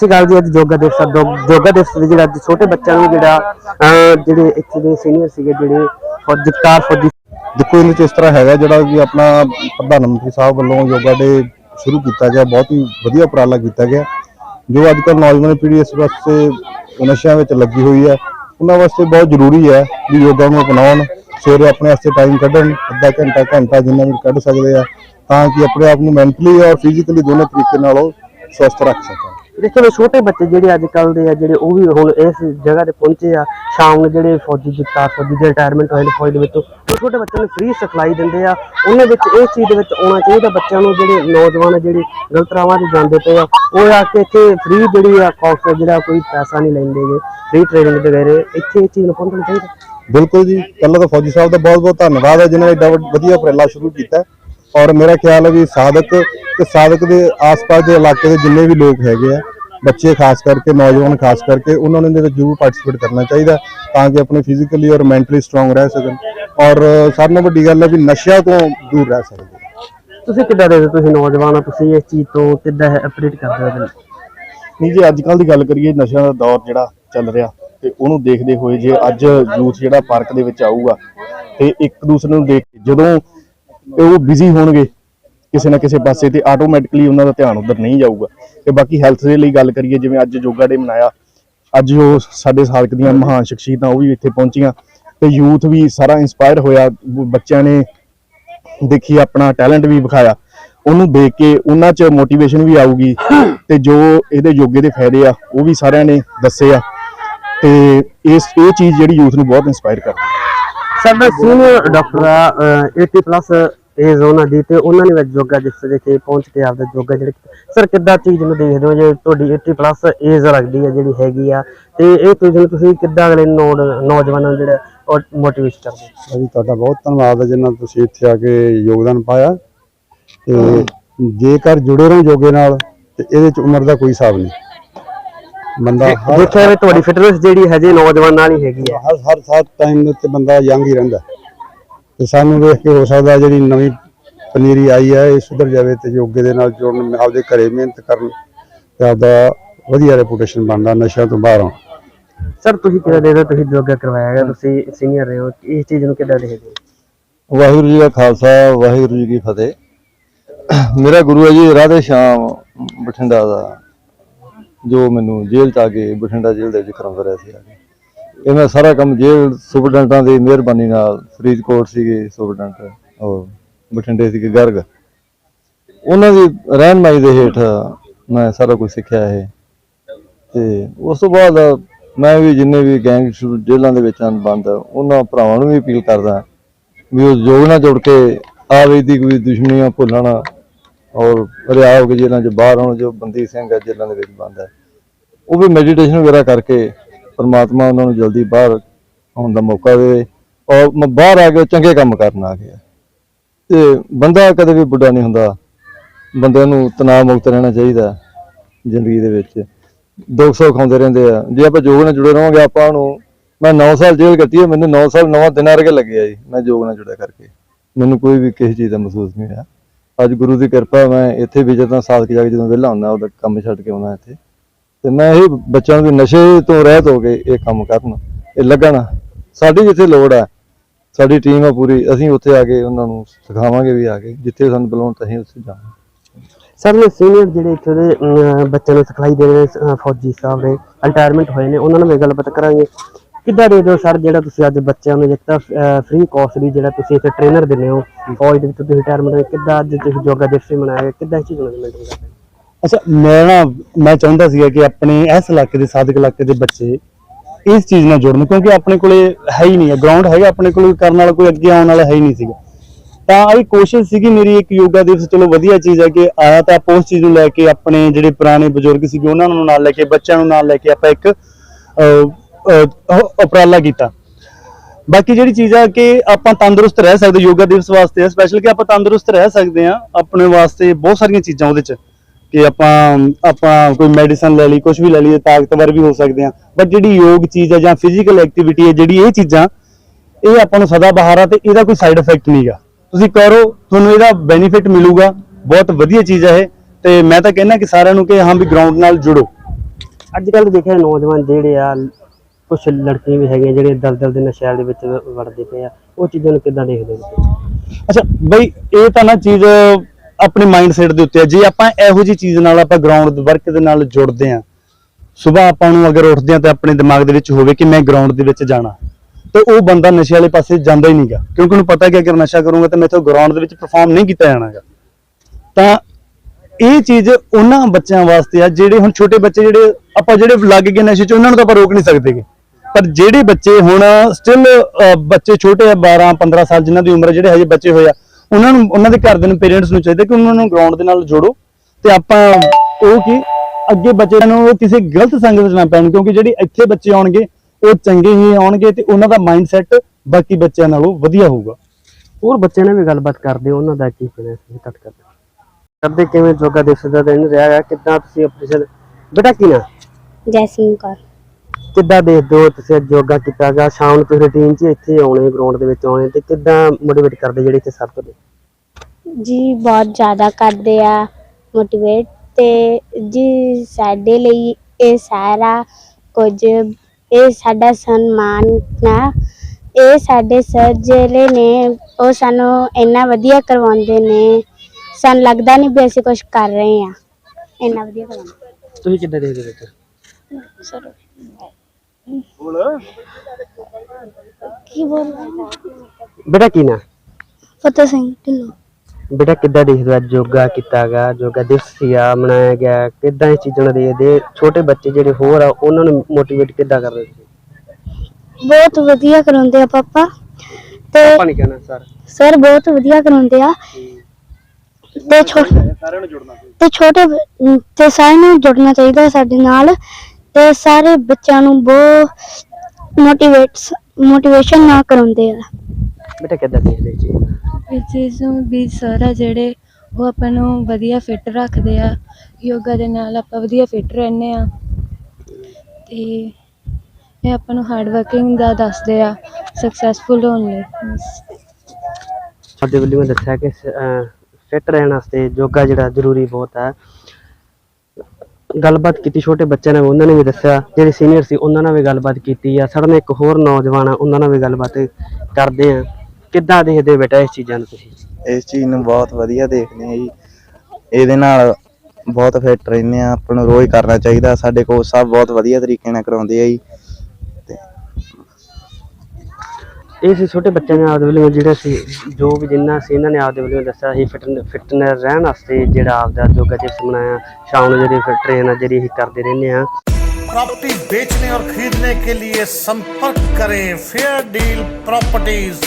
ਸਤਿ ਸ਼੍ਰੀ ਅਕਾਲ ਅੱਜ ਯੋਗਾ ਦਿਵਸ ਆ। ਯੋਗਾ ਦਿਵਸ ਤੇ ਜਿਹੜਾ ਛੋਟੇ ਬੱਚਿਆਂ ਨੂੰ ਜਿਹੜਾ ਅਹ, ਜਿਹੜੇ ਇੱਥੇ ਦੇ ਸੀਨੀਅਰ ਸੀਗੇ ਜਿਹੜੇ ਜਗਤਾਰ ਫੌਜੀ। ਦੇਖੋ ਇਹਦੇ ਚ ਇਸ ਤਰ੍ਹਾਂ ਹੈਗਾ ਜਿਹੜਾ ਕਿ ਆਪਣਾ ਪ੍ਰਧਾਨ ਮੰਤਰੀ ਸਾਹਿਬ ਵੱਲੋਂ ਯੋਗਾ ਡੇ ਸ਼ੁਰੂ ਕੀਤਾ ਗਿਆ ਬਹੁਤ ਹੀ ਵਧੀਆ ਉਪਰਾਲਾ ਕੀਤਾ ਗਿਆ ਜੋ ਅੱਜ ਕੱਲ੍ਹ ਨੌਜਵਾਨ ਪੀੜ੍ਹੀ ਇਸ ਵਾਸਤੇ ਨਸ਼ਿਆਂ ਵਿੱਚ ਲੱਗੀ ਹੋਈ ਹੈ। ਉਹਨਾਂ ਵਾਸਤੇ ਬਹੁਤ ਜ਼ਰੂਰੀ ਹੈ ਵੀ ਯੋਗਾ ਨੂੰ ਅਪਣਾਉਣ ਸਵੇਰੇ ਆਪਣੇ ਵਾਸਤੇ ਟਾਈਮ ਕੱਢਣ ਅੱਧਾ ਘੰਟਾ ਘੰਟਾ ਜਿੰਨਾ ਵੀ ਕੱਢ ਸਕਦੇ ਆ ਤਾਂ ਕਿ ਆਪਣੇ ਆਪ ਨੂੰ ਮੈਂਟਲੀ ਔਰ ਫਿਜ਼ੀਕਲੀ ਦੋਨੋਂ ਤਰੀਕੇ ਨਾਲ ਉਹ ਸਵਸਥ ਰੱਖ ਸਕਣ। ਦੇਖੋ ਛੋਟੇ ਬੱਚੇ ਜਿਹੜੇ ਅੱਜ ਕੱਲ ਦੇ ਆ, ਜਿਹੜੇ ਉਹ ਵੀ ਹੁਣ ਇਸ ਜਗ੍ਹਾ ਤੇ ਪਹੁੰਚੇ ਆ, ਸ਼ਾਮ ਨੂੰ ਜਿਹੜੇ ਫੌਜੀ ਜਗਤਾਰ ਫੌਜੀ ਦੇ ਰਿਟਾਇਰਮੈਂਟ ਹੋਏ ਨੇ ਫੌਜ ਦੇ ਵਿੱਚ, ਉਹ ਛੋਟੇ ਬੱਚਿਆਂ ਨੂੰ ਫ੍ਰੀ ਸਿਖਲਾਈ ਦਿੰਦੇ ਆ। ਉਹਨਾਂ ਵਿੱਚ ਇਸ ਚੀਜ਼ ਦੇ ਵਿੱਚ ਆਉਣਾ ਚਾਹੀਦਾ, ਬੱਚਿਆਂ ਨੂੰ ਜਿਹੜੇ ਨੌਜਵਾਨ ਆ, ਜਿਹੜੇ ਗਲਤ ਰਾਵਾਂ ਤੇ ਜਾਂਦੇ ਪਏ ਆ, ਉਹ ਆ ਕੇ ਇੱਥੇ ਫ੍ਰੀ ਜਿਹੜੀ ਆ ਕੋਰਸ ਜਿਹੜਾ ਕੋਈ ਪੈਸਾ ਨਹੀਂ ਲੈਂਦੇਗੇ ਫ੍ਰੀ ਟ੍ਰੇਨਿੰਗ ਦੇ ਵਗੈਰੇ ਇੱਥੇ ਇਹ ਚੀਜ਼ ਨੂੰ ਪਹੁੰਚਣਾ ਚਾਹੀਦਾ। ਬਿਲਕੁਲ ਜੀ, ਪਹਿਲਾਂ ਤਾਂ ਫੌਜੀ ਸਾਹਿਬ ਦਾ ਬਹੁਤ ਬਹੁਤ ਧੰਨਵਾਦ ਹੈ, ਜਿਨ੍ਹਾਂ ਨੇ ਐਡਾ ਵ- ਵਧੀਆ ਉਪਰਾਲਾ ਸ਼ੁਰੂ ਕੀਤਾ ਔਰ ਮੇਰਾ ਖਿਆਲ ਹੈ ਵੀ ਸਾਧਕ ਤੇ ਸਾਧਕ ਦੇ ਆਸ-ਪਾਸ ਦੇ ਇਲਾਕੇ ਦੇ ਜਿੰਨੇ ਵੀ ਲੋਕ ਹੈਗੇ ਆ ਬੱਚੇ ਖਾਸ ਕਰਕੇ ਨੌਜਵਾਨ ਖਾਸ ਕਰਕੇ ਉਹਨਾਂ ਨੇ ਇਹਦੇ ਵਿੱਚ ਜ਼ਰੂਰ ਪਾਰਟਿਸਿਪੇਟ ਕਰਨਾ ਚਾਹੀਦਾ ਤਾਂ ਕਿ ਆਪਣੇ ਫਿਜ਼ੀਕਲੀ ਔਰ ਮੈਂਟਲੀ ਸਟਰੋਂਗ ਰਹਿ ਸਕਣ। ਔਰ ਸਾਰਿਆਂ ਨਾਲੋਂ ਵੱਡੀ ਗੱਲ ਹੈ ਵੀ ਨਸ਼ਿਆਂ ਤੋਂ ਦੂਰ ਰਹਿ ਸਕਣ ਤੁਸੀਂ ਕਿੱਦਾਂ ਦੇ ਤੁਸੀਂ ਨੌਜਵਾਨ ਆ ਤੁਸੀਂ ਇਸ ਚੀਜ਼ ਤੋਂ ਕਿੱਦਾਂ ਅਪਡੇਟ ਕਰਦੇ ਹੋ? ਨਹੀਂ ਜੇ ਅੱਜ ਕੱਲ ਦੀ ਗੱਲ ਕਰੀਏ ਨਸ਼ਿਆਂ ਦਾ ਦੌਰ ਜਿਹੜਾ ਚੱਲ ਰਿਹਾ ਤੇ ਉਹਨੂੰ ਦੇਖਦੇ ਹੋਏ ਜੇ ਅੱਜ ਯੂਥ ਜਿਹੜਾ ਪਾਰਕ ਦੇ ਵਿੱਚ ਆਊਗਾ ਤੇ ਇੱਕ ਦੂਸਰੇ ਨੂੰ ਦੇਖ ਕੇ ਜਦੋਂ ਉਹ ਬਿਜ਼ੀ ਹੋਣਗੇ ਕਿਸੇ ਨਾ ਕਿਸੇ ਪਾਸੇ ਤੇ ਆਟੋਮੈਟਿਕਲੀ ਉਹਨਾਂ ਦਾ ਧਿਆਨ ਉਧਰ ਨਹੀਂ ਜਾਊਗਾ। ਤੇ ਬਾਕੀ ਹੈਲਥ ਦੇ ਲਈ ਗੱਲ ਕਰੀਏ, ਜਿਵੇਂ ਅੱਜ ਯੋਗਾ ਡੇ ਮਨਾਇਆ, ਅੱਜ ਜੋ ਸਾਡੇ ਸਾਲਕ ਦੀਆਂ ਮਹਾਨ ਸ਼ਖਸੀਅਤਾਂ ਉਹ ਵੀ ਇੱਥੇ ਪਹੁੰਚੀਆਂ। ਤੇ ਯੂਥ ਵੀ ਸਾਰਾ ਇਨਸਪਾਇਰ ਹੋਇਆ ਬੱਚਿਆਂ ਨੇ ਦੇਖੀ ਆਪਣਾ ਟੈਲੈਂਟ ਵੀ ਵਿਖਾਇਆ। ਉਹਨੂੰ ਦੇਖ ਕੇ ਉਹਨਾਂ 'ਚ ਮੋਟੀਵੇਸ਼ਨ ਵੀ ਆਊਗੀ ਤੇ ਜੋ ਇਹਦੇ ਯੋਗੇ ਦੇ ਫਾਇਦੇ ਆ, ਉਹ ਵੀ ਸਾਰਿਆਂ ਨੇ ਦੱਸੇ ਆ। ਤੇ ਇਸ, ਇਹ ਚੀਜ਼ ਜਿਹੜੀ ਯੂਥ ਨੂੰ ਬਹੁਤ ਇਨਸਪਾਇਰ ਕਰਦੀ ਹੈ ਸਾਡਾ ਸੀਨੀਅਰ ਡਾਕਟਰ ਆ, ਅਹ 80 ਪਲੱਸ ਏਜ ਉਹਨਾਂ ਦੀ ਤੇ, ਉਹਨਾਂ ਨੇ ਵਿੱਚ ਯੋਗਾ ਜਿਸ ਦੇ ਕੇ ਪਹੁੰਚ ਕੇ ਆਪਦਾ ਯੋਗਾ ਜਿਹੜੇ ਸਰ, ਕਿੱਦਾਂ ਚੀਜ਼ ਨੂੰ ਦੇਖਦੇ ਹੋ ਜੇ ਤੁਹਾਡੀ 80 ਪਲੱਸ ਏਜ ਲੱਗਦੀ ਹੈ ਜਿਹੜੀ ਹੈਗੀ ਆ? ਤੇ ਇਹ ਚੀਜ਼ ਨੂੰ ਤੁਸੀਂ ਕਿੱਦਾਂ ਅਗਲੇ ਨੌਜਵਾਨਾਂ ਨੂੰ ਜਿਹੜਾ ਮੋਟੀਵੇਟ ਕਰਦੇ ਹੋ? ਜੀ ਤੁਹਾਡਾ ਬਹੁਤ ਧੰਨਵਾਦ ਹੈ ਜਿਨ੍ਹਾਂ ਤੁਸੀਂ ਇੱਥੇ ਆ ਕੇ ਯੋਗਦਾਨ ਪਾਇਆ। ਤੇ ਜੇਕਰ ਜੁੜੇ ਰਹੋ ਯੋਗੇ ਨਾਲ, ਤੇ ਇਹਦੇ ਚ ਉਮਰ ਦਾ ਕੋਈ ਹਿਸਾਬ ਨਹੀਂ। ਬੰਦਾ ਹਰ ਦੇਖਿਆ ਵੀ ਤੁਹਾਡੀ ਫਿਟਨੈਸ ਜਿਹੜੀ ਹਜੇ ਨੌਜਵਾਨ ਨਾਲ ਹੀ ਹੈਗੀ ਆ ਹਰ ਹਰ ਸਾਥ ਟਾਈਮ ਦੇ ਉੱਤੇ ਬੰਦਾ ਯੰਗ ਹੀ ਰਹਿੰਦਾ। ਤੇ ਸਾਨੂੰ ਵੇਖ ਕੇ ਹੋ ਸਕਦਾ ਜਿਹੜੀ ਨਵੀਂ ਪਨੀਰੀ ਆਈ ਹੈ ਇਹ ਸੁਧਰ ਜਾਵੇ ਤੇ ਯੋਗੇ ਦੇ ਨਾਲ ਜੁੜਨ ਆਪਦੇ ਘਰੇ ਮਿਹਨਤ ਕਰਨ ਤੇ ਆਪਦਾ ਵਧੀਆ ਰੈਪੂਟੇਸ਼ਨ ਬਣਦਾ ਨਸ਼ਿਆਂ ਤੋਂ ਬਾਹਰ ਆਉਣ। ਸਰ ਤੁਸੀਂ ਕਿਹੜਾ ਦੇਖਦੇ ਹੋ? ਤੁਸੀਂ ਯੋਗਾ ਕਰਵਾਇਆ ਹੈਗਾ ਤੁਸੀਂ ਸੀਨੀਅਰ ਰਹੇ ਹੋ। ਇਸ ਚੀਜ਼ ਨੂੰ ਕਿੱਦਾਂ ਦੇਖਦੇ ਹੋ? ਵਾਹਿਗੁਰੂ ਜੀ ਦਾ ਖਾਲਸਾ ਵਾਹਿਗੁਰੂ ਜੀ ਕੀ ਫਤਿਹ। ਮੇਰਾ ਗੁਰੂ ਹੈ ਜੀ ਰਾਧੇ ਸ਼ਾਮ ਬਠਿੰਡਾ ਦਾ। ਜੋ ਮੈਨੂੰ ਜੇਲ੍ਹ ਚ ਆ ਕੇ ਬਠਿੰਡਾ ਜੇਲ੍ਹ ਦੇ ਵਿੱਚ ਕਰਾਉਂਦਾ ਰਿਹਾ ਸੀ ਆ ਕੇ। ਇਹ ਮੈਂ ਸਾਰਾ ਕੰਮ ਜੇਲ੍ਹ ਸੁਪਰਡੈਂਟਾਂ ਦੀ ਮਿਹਰਬਾਨੀ ਨਾਲ ਫਰੀਦਕੋਟ ਸੀਗੇ ਸੁਪਰਡੈਂਟ ਔਰ ਬਠਿੰਡੇ ਸੀਗੇ ਗਰਗ। ਉਹਨਾਂ ਦੀ ਰਹਿਨਮਾਈ ਦੇ ਹੇਠ ਮੈਂ ਸਾਰਾ ਕੁਝ ਸਿੱਖਿਆ ਇਹ। ਤੇ ਉਸ ਤੋਂ ਬਾਅਦ ਮੈਂ ਵੀ ਜਿੰਨੇ ਵੀ ਗੈਂਗ ਜੇਲ੍ਹਾਂ ਦੇ ਵਿੱਚ ਹਨ ਬੰਦ ਉਹਨਾਂ ਭਰਾਵਾਂ ਨੂੰ ਵੀ ਅਪੀਲ ਕਰਦਾ ਵੀ ਉਹ ਯੋਗ ਨਾਲ ਜੁੜ ਕੇ ਆਵੇ ਦੀ ਕੋਈ ਦੁਸ਼ਮਣੀਆਂ ਭੁੱਲਣਾ। ਔਰ ਰਿਆ ਹੋ ਕੇ ਜੇਲ੍ਹਾਂ 'ਚ ਬਾਹਰ ਆਉਣ ਜੋ ਬੰਦੀ ਸਿੰਘ ਹੈ ਜੇਲ੍ਹਾਂ ਦੇ ਵਿੱਚ ਬੰਦ ਹੈ। ਉਹ ਵੀ ਮੈਡੀਟੇਸ਼ਨ ਵਗੈਰਾ ਕਰਕੇ ਪਰਮਾਤਮਾ ਉਹਨਾਂ ਨੂੰ ਜਲਦੀ ਬਾਹਰ ਆਉਣ ਦਾ ਮੌਕਾ ਦੇਵੇ ਔਰ ਬਾਹਰ ਆ ਕੇ ਚੰਗੇ ਕੰਮ ਕਰਨ ਆ ਗਿਆ ਤੇ ਬੰਦਾ ਕਦੇ ਵੀ ਬੁੱਢਾ ਨਹੀਂ ਹੁੰਦਾ। ਬੰਦੇ ਨੂੰ ਤਣਾਅ ਮੁਕਤ ਰਹਿਣਾ ਚਾਹੀਦਾ ਜ਼ਿੰਦਗੀ ਦੇ ਵਿੱਚ। ਦੁੱਖ ਸੁੱਖ ਆਉਂਦੇ ਰਹਿੰਦੇ ਆ। ਜੇ ਆਪਾਂ ਯੋਗ ਨਾਲ ਜੁੜੇ ਰਹਾਂਗੇ, ਆਪਾਂ ਨੂੰ, ਮੈਂ 9 ਸਾਲ ਜੇਲ੍ਹ ਕੱਟੀ ਹੈ ਮੈਨੂੰ 9 ਸਾਲ ਨਵਾਂ ਦਿਨਾਂ ਵਰਗੇ ਲੱਗੇ ਆ ਜੀ, ਮੈਂ ਯੋਗ ਨਾਲ ਜੁੜਿਆ ਕਰਕੇ। ਮੈਨੂੰ ਕੋਈ ਵੀ ਕਿਸੇ ਚੀਜ਼ ਦਾ ਮਹਿਸੂਸ ਨਹੀਂ ਹੋਇਆ। ਅੱਜ ਗੁਰੂ ਦੀ ਕਿਰਪਾ ਮੈਂ ਇੱਥੇ ਵੀ ਜਦੋਂ ਸਾਧਕ ਜਾ ਕੇ ਜਦੋਂ ਵਿਹਲਾ ਹੁੰਦਾ, ਉਹਦਾ ਕੰਮ ਛੱਡ ਕੇ ਆਉਣਾ ਇੱਥੇ। ਤੇ ਮੈਂ ਇਹ ਬੱਚਿਆਂ ਨੂੰ ਨਸ਼ੇ ਤੋਂ ਰਹਿਤ ਹੋ ਕੇ ਇਹ ਕੰਮ ਕਰਨ, ਇਹ ਲੱਗਣ। ਸਾਡੀ ਜਿੱਥੇ ਲੋੜ ਹੈ, ਸਾਡੀ ਟੀਮ ਆ ਪੂਰੀ, ਅਸੀਂ ਉੱਥੇ ਆ ਕੇ ਉਹਨਾਂ ਨੂੰ ਸਿਖਾਵਾਂਗੇ ਵੀ ਆ ਕੇ, ਜਿੱਥੇ ਸਾਨੂੰ ਬੁਲਾਉਣ ਤਾਂ ਅਸੀਂ ਉੱਥੇ ਜਾਵਾਂਗੇ। ਸਰ ਨੇ ਸੀਨੀਅਰ ਜਿਹੜੇ ਇੱਥੇ ਦੇ ਬੱਚਿਆਂ ਨੂੰ ਸਿਖਲਾਈ ਦੇ ਰਹੇ ਫੌਜੀ ਸਾਹਿਬ ਨੇ ਰਿਟਾਇਰਮੈਂਟ ਹੋਏ ਨੇ, ਉਹਨਾਂ ਨਾਲ ਵੀ ਗੱਲਬਾਤ ਕਰਾਂਗੇ। ਕਿੱਦਾਂ ਦੇ ਦਿਓ ਸਰ ਜਿਹੜਾ ਤੁਸੀਂ ਅੱਜ ਬੱਚਿਆਂ ਨੂੰ ਇੱਕ ਤਾਂ ਫ੍ਰੀ ਕੋਰਸ ਦੀ ਜਿਹੜਾ ਤੁਸੀਂ ਇੱਥੇ ਟ੍ਰੇਨਰ ਦਿੰਦੇ ਹੋ ਫੌਜ ਦੇ ਵਿੱਚ ਤੁਸੀਂ ਰਿਟਾਇਰਮੈਂਟ ਕਿੱਦਾਂ ਅੱਜ ਤੁਸੀਂ ਯੋਗਾ ਦਿਵਸ ਮਨਾਇਆ ਕਿੱਦਾਂ ਇਸ ਚੀਜ਼ ਨੂੰ ਮੇਨਟੇਨ ਕਰਦੇ ਅੱਛਾ, ਮੈਂ ਨਾ, ਮੈਂ ਚਾਹੁੰਦਾ ਸੀਗਾ ਕਿ ਆਪਣੇ ਇਸ ਇਲਾਕੇ ਦੇ ਸਾਧਕ ਇਲਾਕੇ ਦੇ ਬੱਚੇ ਇਸ ਚੀਜ਼ ਨਾਲ ਜੁੜਨ, ਕਿਉਂਕਿ ਆਪਣੇ ਕੋਲੇ ਹੈ ਹੀ ਨਹੀਂ ਹੈ ਗਰਾਊਂਡ ਹੈਗਾ, ਆਪਣੇ ਕੋਲ ਕਰਨ ਵਾਲਾ ਕੋਈ ਅੱਗੇ ਆਉਣ ਵਾਲਾ ਹੈ ਹੀ ਨਹੀਂ ਸੀਗਾ। ਤਾਂ ਇਹ ਕੋਸ਼ਿਸ਼ ਸੀਗੀ ਮੇਰੀ ਇੱਕ ਯੋਗਾ ਦਿਵਸ ਚਲੋ ਵਧੀਆ ਚੀਜ਼ ਹੈ ਕਿ ਆਇਆ ਤਾਂ ਆਪਾਂ ਉਸ ਚੀਜ਼ ਨੂੰ ਲੈ ਕੇ ਆਪਣੇ ਜਿਹੜੇ ਪੁਰਾਣੇ ਬਜ਼ੁਰਗ ਸੀਗੇ, ਉਹਨਾਂ ਨੂੰ ਨਾਲ ਲੈ ਕੇ, ਬੱਚਿਆਂ ਨੂੰ ਨਾਲ ਲੈ ਕੇ ਆਪਾਂ ਇੱਕ ਉਪਰਾਲਾ ਕੀਤਾ। ਬਾਕੀ ਜਿਹੜੀ ਚੀਜ਼ ਆ ਕਿ ਆਪਾਂ ਤੰਦਰੁਸਤ ਰਹਿ ਸਕਦੇ, ਯੋਗਾ ਦਿਵਸ ਵਾਸਤੇ ਸਪੈਸ਼ਲ ਕਿ ਆਪਾਂ ਤੰਦਰੁਸਤ ਰਹਿ ਸਕਦੇ ਆ ਆਪਣੇ ਵਾਸਤੇ ਬਹੁਤ ਸਾਰੀਆਂ ਚੀਜ਼ਾਂ ਉਹਦੇ ਚ। ਕਿ ਆਪਾਂ ਆਪਾਂ ਕੋਈ ਮੈਡੀਸਨ ਲੈ ਲਈ ਕੁਝ ਵੀ ਲੈ ਲਈਏ, ਤਾਕਤਵਰ ਵੀ ਹੋ ਸਕਦੇ ਆ। ਬਟ ਜਿਹੜੀ ਯੋਗ ਚੀਜ਼ ਹੈ ਜਾਂ ਫਿਜ਼ੀਕਲ ਐਕਟੀਵਿਟੀ ਹੈ ਜਿਹੜੀ ਇਹ ਚੀਜ਼ਾਂ, ਇਹ ਆਪਾਂ ਨੂੰ ਸਦਾ ਬਹਾਰ ਆ ਤੇ ਇਹਦਾ ਕੋਈ ਸਾਈਡ ਇਫੈਕਟ ਨਹੀਂਗਾ ਤੁਸੀਂ ਕਰੋ, ਤੁਹਾਨੂੰ ਇਹਦਾ ਬੈਨੀਫਿਟ ਮਿਲੂਗਾ। ਬਹੁਤ ਵਧੀਆ ਚੀਜ਼ ਹੈ ਇਹ। ਤੇ ਮੈਂ ਤਾਂ ਕਹਿੰਦਾ ਕਿ ਸਾਰਿਆਂ ਨੂੰ ਕਿ ਹਾਂ ਵੀ ਗਰਾਊਂਡ ਨਾਲ ਜੁੜੋ। ਅੱਜ ਕੱਲ੍ਹ ਦੇਖਿਆ ਨੌਜਵਾਨ ਜਿਹੜੇ ਆ ਕੁਝ ਲੜਕੀਆਂ ਵੀ ਹੈਗੀਆਂ ਜਿਹੜੇ ਦਲਦਲ ਦੇ ਨਸ਼ਿਆਂ ਦੇ ਵਿੱਚ ਵੜਦੇ ਪਏ ਆ। ਉਹ ਚੀਜ਼ਾਂ ਨੂੰ ਕਿੱਦਾਂ ਦੇਖਦੇ ਹੋ ਅੱਛਾ, ਬਈ ਇਹ ਤਾਂ ਨਾ ਚੀਜ਼ ਆਪਣੇ ਮਾਈਂਡ ਸੈਟ ਦੇ ਉੱਤੇ ਹੈ ਜੇ ਆਪਾਂ ਇਹੋ ਜੀ ਚੀਜ਼ ਨਾਲ ਆਪਾਂ ਗਰਾਊਂਡ ਵਰਕ ਦੇ ਨਾਲ ਜੁੜਦੇ ਆ ਸਵੇਰ ਆਪਾਂ ਨੂੰ ਅਗਰ ਉੱਠਦੇ ਆ ਤਾਂ ਆਪਣੇ ਦਿਮਾਗ ਦੇ ਵਿੱਚ ਹੋਵੇ ਕਿ ਮੈਂ ਗਰਾਊਂਡ ਦੇ ਵਿੱਚ ਜਾਣਾ। ਤੇ ਉਹ ਬੰਦਾ ਨਸ਼ੇ ਵਾਲੇ ਪਾਸੇ ਜਾਂਦਾ ਹੀ ਨਹੀਂਗਾ। ਕਿਉਂਕਿ ਉਹਨੂੰ ਪਤਾ ਕਿ ਅਗਰ ਨਸ਼ਾ ਕਰੂੰਗਾ ਤਾਂ ਮੈਥੋਂ ਗਰਾਊਂਡ ਦੇ ਵਿੱਚ ਪਰਫਾਰਮ ਨਹੀਂ ਕੀਤਾ ਜਾਣਾਗਾ। ਤਾਂ ਇਹ ਚੀਜ਼ ਉਹਨਾਂ ਬੱਚਿਆਂ ਵਾਸਤੇ ਆ, ਜਿਹੜੇ ਹੁਣ ਛੋਟੇ ਬੱਚੇ ਜਿਹੜੇ ਆਪਾਂ ਜਿਹੜੇ ਲੱਗ ਗਏ ਨਸ਼ੇ 'ਚ, ਉਹਨਾਂ ਨੂੰ ਤਾਂ ਆਪਾਂ ਰੋਕ ਨਹੀਂ ਸਕਦੇਗੇ ਪਰ ਜਿਹੜੇ ਬੱਚੇ ਹੁਣ ਸਟਿਲ ਬੱਚੇ ਛੋਟੇ ਆ 12 15 ਸਾਲ ਜਿਨ੍ਹਾਂ ਦੀ ਉਮਰ ਹੈ ਜਿਹੜੇ ਹਜੇ ਬੱਚੇ ਹੋਏ ਆ ਉਹਨਾਂ ਨੂੰ ਉਹਨਾਂ ਦੇ ਘਰਦਿਆਂ ਨੂੰ ਪੇਰੈਂਟਸ ਨੂੰ ਚਾਹੀਦਾ ਕਿ ਉਹਨਾਂ ਨੂੰ ਗਰਾਊਂਡ ਦੇ ਨਾਲ ਜੋੜੋ। ਤੇ ਆਪਾਂ ਉਹ ਕੀ ਅੱਗੇ ਬੱਚਿਆਂ ਨੂੰ ਉਹ ਕਿਸੇ ਗਲਤ ਸੰਗਤ ਵਿੱਚ ਨਾ ਪੈਣ ਕਿਉਂਕਿ ਜਿਹੜੀ ਇੱਥੇ ਬੱਚੇ ਆਉਣਗੇ ਉਹ ਚੰਗੇ ਹੀ ਆਉਣਗੇ ਤੇ ਉਹਨਾਂ ਦਾ ਮਾਈਂਡ ਸੈਟ ਬਾਕੀ ਬੱਚਿਆਂ ਨਾਲੋਂ ਵਧੀਆ ਹੋਊਗਾ। ਹੋਰ ਬੱਚਿਆਂ ਨਾਲ ਵੀ ਗੱਲਬਾਤ ਕਰਦੇ ਉਹਨਾਂ ਦਾ ਕੀ ਕਹਿਣਾ ਸੀ ਕੱਟ ਕਰਦੇ ਕਰਦੇ ਕਿਵੇਂ ਜੋਗਾ ਦਿਵਸ ਦਾ ਦਿਨ ਰਿਹਾ ਹੈ ਕਿੱਦਾਂ ਤੁਸੀਂ ਆਪਣੀ ਸਿਰ ਬੇਟਾ ਕੀ ਨਾ? ਕੌਰ। ਕਿੱਦਾਂ ਦੇਖਦੇ ਹੋ ਤੁਸੀਂ ਅੱਜ ਯੋਗਾ ਕੀਤਾ ਗਾ ਸ਼ਾਮ ਨੂੰ ਤੁਸੀਂ ਰੁਟੀਨ 'ਚ ਇੱਥੇ ਆਉਣੇ ਗਰਾਊਂਡ ਦੇ ਵਿੱਚ ਆਉਣੇ ਤੇ ਕਿੱਦਾਂ ਮੋਟੀਵੇਟ ਕਰਦੇ ਜਿਹੜੇ ਇੱਥੇ ਸਰ ਤੁਹਾਡੇ ਜੀ ਬਹੁਤ ਜ਼ਿਆਦਾ ਕਰਦੇ ਆ ਮੋਟੀਵੇਟ ਤੇ ਜੀ ਸਾਡੇ ਲਈ ਇਹ ਸਾਰਾ ਕੁਝ ਇਹ ਸਾਡਾ ਸਨਮਾਨ ਨਾ ਇਹ ਸਾਡੇ ਸਰ ਜਿਹੜੇ ਨੇ ਉਹ ਸਾਨੂੰ ਇੰਨਾ ਵਧੀਆ ਕਰਵਾਉਂਦੇ ਨੇ। ਸਾਨੂੰ ਲੱਗਦਾ ਨਹੀਂ ਵੀ ਅਸੀਂ ਕੁਝ ਕਰ ਰਹੇ ਆ ਇੰਨਾ ਵਧੀਆ ਕਰਵਾਉਂਦੇ। ਤੁਸੀਂ ਕਿੱਦਾਂ ਦੇਖਦੇ ਹੋ ਬੱਚੇ? ਸਰ ਕੀ ਬੋਲ ਰਹੇ ਬੇਟਾ ਕੀ ਨਾ? ਫਤਿਹ ਸਿੰਘ ਢਿੱਲੋਂ। ਬੇਟਾ ਕਿੱਦਾਂ ਦੇਖਦੇ ਅੱਜ ਯੋਗਾ ਕੀਤਾ ਗਾ ਯੋਗਾ ਦਿਵਸ ਸੀਗਾ ਮਨਾਇਆ ਗਿਆ। ਕਿੱਦਾਂ ਇਹ ਚੀਜ਼ਾਂ ਨੂੰ ਦੇਖਦੇ? ਛੋਟੇ ਬੱਚੇ ਜਿਹੜੇ ਹੋਰ ਆ ਉਹਨਾਂ ਨੂੰ ਮੋਟੀਵੇਟ ਕਿੱਦਾਂ ਕਰਦੇ ਤੁਸੀਂ? ਬਹੁਤ ਵਧੀਆ ਕਰਾਉਂਦੇ ਆ ਪਾਪਾ। ਤੇ ਆਪਾਂ ਨਹੀਂ ਕਹਿਣਾ ਸਰ। ਸਰ ਬਹੁਤ ਵਧੀਆ ਕਰਾਉਂਦੇ ਆ। ਤੇ ਛੋਟੇ ਸਾਰਿਆਂ ਨੂੰ ਜੁੜਨਾ ਤੇ ਛੋਟੇ ਤੇ ਸਾਰਿਆਂ ਨੂੰ ਜੁੜਨਾ ਚਾਹੀਦਾ ਸਾਡੇ ਨਾਲ। ਤੇ ਸਾਰੇ ਬੱਚਿਆਂ ਨੂੰ ਬਹੁਤ ਮੋਟੀਵੇਟ ਮੋਟੀਵੇਸ਼ਨ ਨਾ ਕਰਾਉਂਦੇ ਆ। ਬੇਟਾ ਕਿੱਦਾਂ ਦੇਖਦੇ ਜੀ? ਚੀਜ਼ ਨੂੰ ਵੀ ਸਰ ਆ ਜਿਹੜੇ ਉਹ ਆਪਾਂ ਨੂੰ ਵਧੀਆ ਫਿੱਟ ਰੱਖਦੇ ਆ। ਯੋਗਾ ਦੇ ਨਾਲ ਆਪਾਂ ਵਧੀਆ ਫਿੱਟ ਰਹਿੰਦੇ ਆ। ਤੇ ਇਹ ਆਪਾਂ ਨੂੰ ਹਾਰਡ ਵਰਕਿੰਗ ਦਾ ਦੱਸਦੇ ਆ ਸਕਸੈਸਫੁਲ ਹੋਣ ਲਈ। ਸਾਡੇ ਵੱਲੋਂ ਦੱਸਿਆ ਕਿ ਫਿੱਟ ਰਹਿਣ ਵਾਸਤੇ ਯੋਗਾ ਜਿਹੜਾ ਜ਼ਰੂਰੀ ਬਹੁਤ ਹੈ ਗੱਲਬਾਤ ਕੀਤੀ ਛੋਟੇ ਬੱਚਿਆਂ ਨਾਲ ਵੀ, ਉਹਨਾਂ ਨੇ ਵੀ ਦੱਸਿਆ ਜਿਹੜੇ ਸੀਨੀਅਰ ਸੀ ਉਹਨਾਂ ਨਾਲ ਵੀ ਗੱਲਬਾਤ ਕੀਤੀ ਆ। ਸਾਡੇ ਨਾਲ ਇੱਕ ਹੋਰ ਨੌਜਵਾਨ ਆ ਉਹਨਾਂ ਨਾਲ ਵੀ ਗੱਲਬਾਤ ਕਰਦੇ ਆ। ਕਿੱਦਾਂ ਦੇਖਦੇ ਬੇਟਾ ਇਸ ਚੀਜ਼ਾਂ ਨੂੰ ਤੁਸੀਂ? ਇਸ ਚੀਜ਼ ਨੂੰ ਬਹੁਤ ਵਧੀਆ ਦੇਖਦੇ ਆ ਜੀ। ਇਹਦੇ ਨਾਲ ਬਹੁਤ ਫਿੱਟ ਰਹਿੰਦੇ ਆ ਆਪਾਂ ਨੂੰ ਰੋਜ਼ ਕਰਨਾ ਚਾਹੀਦਾ। ਸਾਡੇ ਕੋਚ ਸਾਹਿਬ ਬਹੁਤ ਵਧੀਆ ਤਰੀਕੇ ਨਾਲ ਕਰਾਉਂਦੇ ਆ ਜੀ। ਇਹ ਸੀ ਛੋਟੇ ਬੱਚਿਆਂ ਨੇ ਆਪਦੇ ਵੱਲੋਂ ਜਿਹੜਾ ਸੀ ਜੋ ਵੀ ਜਿੰਨਾ ਸੀ ਇਹਨਾਂ ਨੇ ਆਪਦੇ ਵੱਲੋਂ ਦੱਸਿਆ ਸੀ ਫਿਟਨੈਸ ਰਹਿਣ ਵਾਸਤੇ ਜਿਹੜਾ ਆਪਦਾ ਯੋਗਾ ਦਿਵਸ ਮਨਾਇਆ ਸ਼ਾਮ ਨੂੰ ਜਿਹੜੀ ਫਿਰ ਟ੍ਰੇਨ ਆ ਜਿਹੜੀ ਅਸੀਂ ਕਰਦੇ ਰਹਿੰਦੇ ਆ प्रॉपर्टी बेचने और खरीदने के लिए संपर्क करें फेयर डील प्रॉपर्टीज